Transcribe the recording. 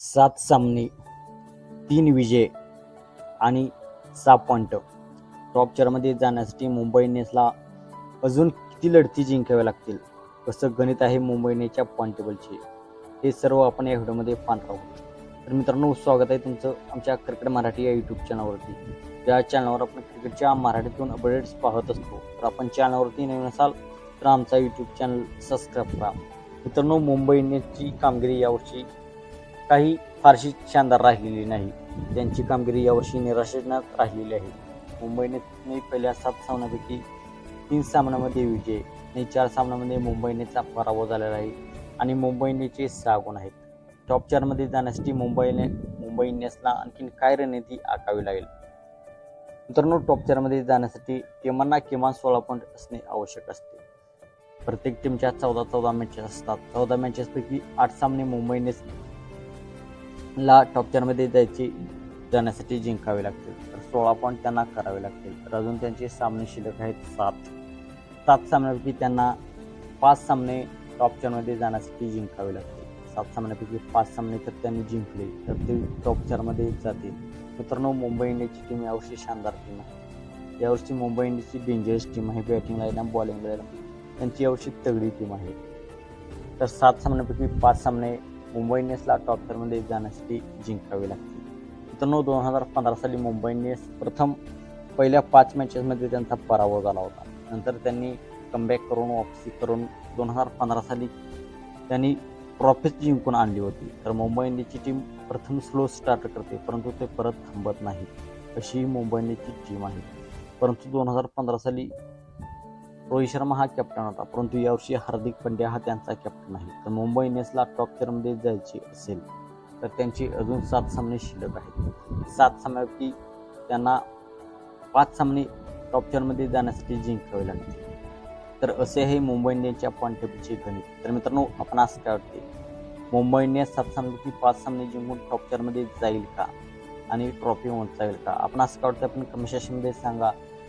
सात सामने तीन विजय आणि सहा पॉईंट टॉप चारमध्ये जाण्यासाठी मुंबई इंडियन्सला अजून किती लढती जिंकाव्या लागतील? कसं गणित आहे मुंबई इंडियन्सच्या पॉईंट टेबलचे हे सर्व आपण या व्हिडिओमध्ये पाहणार आहोत. तर मित्रांनो स्वागत आहे तुमचं आमच्या क्रिकेट मराठी या यूट्यूब चॅनलवरती त्या चॅनलवर आपण क्रिकेटच्या मराठीतून अपडेट्स पाहत असतो. तर आपण चॅनलवरती नवीन असाल तर आमचा यूट्यूब चॅनल सबस्क्राईब करा. मित्रांनो मुंबई इंडियन्सची कामगिरी यावर्षी काही फारशी शानदार राहिलेली नाही. त्यांची कामगिरी यावर्षी निराशाजनक राहिलेली आहे. मुंबईने पहिल्या सात सामन्यापैकी तीन सामन्यामध्ये विजय आणि चार सामन्यामध्ये मुंबईनेचा पराभव झालेला आहे आणि मुंबईनेचे सहा गुण आहेत. टॉप चारमध्ये जाण्यासाठी मुंबईने मुंबई इंडियन्सला आणखीन काय रणनीती आखावी लागेल? मित्रांनो टॉप चारमध्ये जाण्यासाठी टीमांना किमान सोळा पॉईंट असणे आवश्यक असते. प्रत्येक टीमच्या चौदा चौदा मॅचेस असतात. चौदा मॅचेसपैकी आठ सामने मुंबईनेच ला टॉप चारमध्ये जायची जाण्यासाठी जिंकावे लागतील. तर सोळा पॉईंट त्यांना करावे लागतील. तर अजून त्यांचे सामने शिल्लक आहेत सात. सात सामन्यापैकी त्यांना पाच सामने टॉप चारमध्ये जाण्यासाठी जिंकावे लागतील. सात सामन्यापैकी पाच सामने तर त्यांनी जिंकले तर ते टॉप चारमध्ये जातील. मित्रांनो मुंबई इंडियनची टीम यावर्षी शानदार टीम आहे. यावर्षी मुंबई इंडियनची डेंजरस टीम आहे बॅटिंग लाईन बॉलिंग लाईन त्यांची यावर्षी तगडी टीम आहे. तर सात सामन्यापैकी पाच सामने मुंबई इंडियन्सला टॉप चारमध्ये जाण्यासाठी जिंकावे लागतील. मित्रांनो दोन हजार पंधरा साली मुंबई इंडियन्स प्रथम पहिल्या पाच मॅचेसमध्ये त्यांचा पराभव झाला होता. नंतर त्यांनी कमबॅक करून वापसी करून दोन हजार पंधरा साली त्यांनी ट्रॉफीच जिंकून आणली होती. तर मुंबई इंडियन्सची टीम प्रथम स्लो स्टार्ट करते परंतु ते परत थांबत नाही. अशी मुंबई इंडियन्सची टीम आहे. परंतु दोन हजार पंधरा साली रोहित शर्मा हा कॅप्टन होता परंतु यावर्षी हार्दिक पंड्या हा त्यांचा कॅप्टन आहे तर मुंबई इंडियन्सला टॉप चारमध्ये जायचे असेल तर त्यांची अजून सात सामने शिल्लक आहेत. सात सामन्यापैकी त्यांना पाच सामने टॉप चारमध्ये जाण्यासाठी जिंकावे लागतील. तर असे आहे मुंबई इंडियन्सच्या पॉईंट टेबलचे गणित. तर मित्रांनो आपण असं काय वाटते? मुंबई इंडियन्स सात सामन्यापैकी पाच सामने जिंकून टॉप चारमध्ये जाईल का? आणि ट्रॉफी होत जाईल का? आपण असं काय वाटतं? आपण कमी सेशनमध्ये सांगा.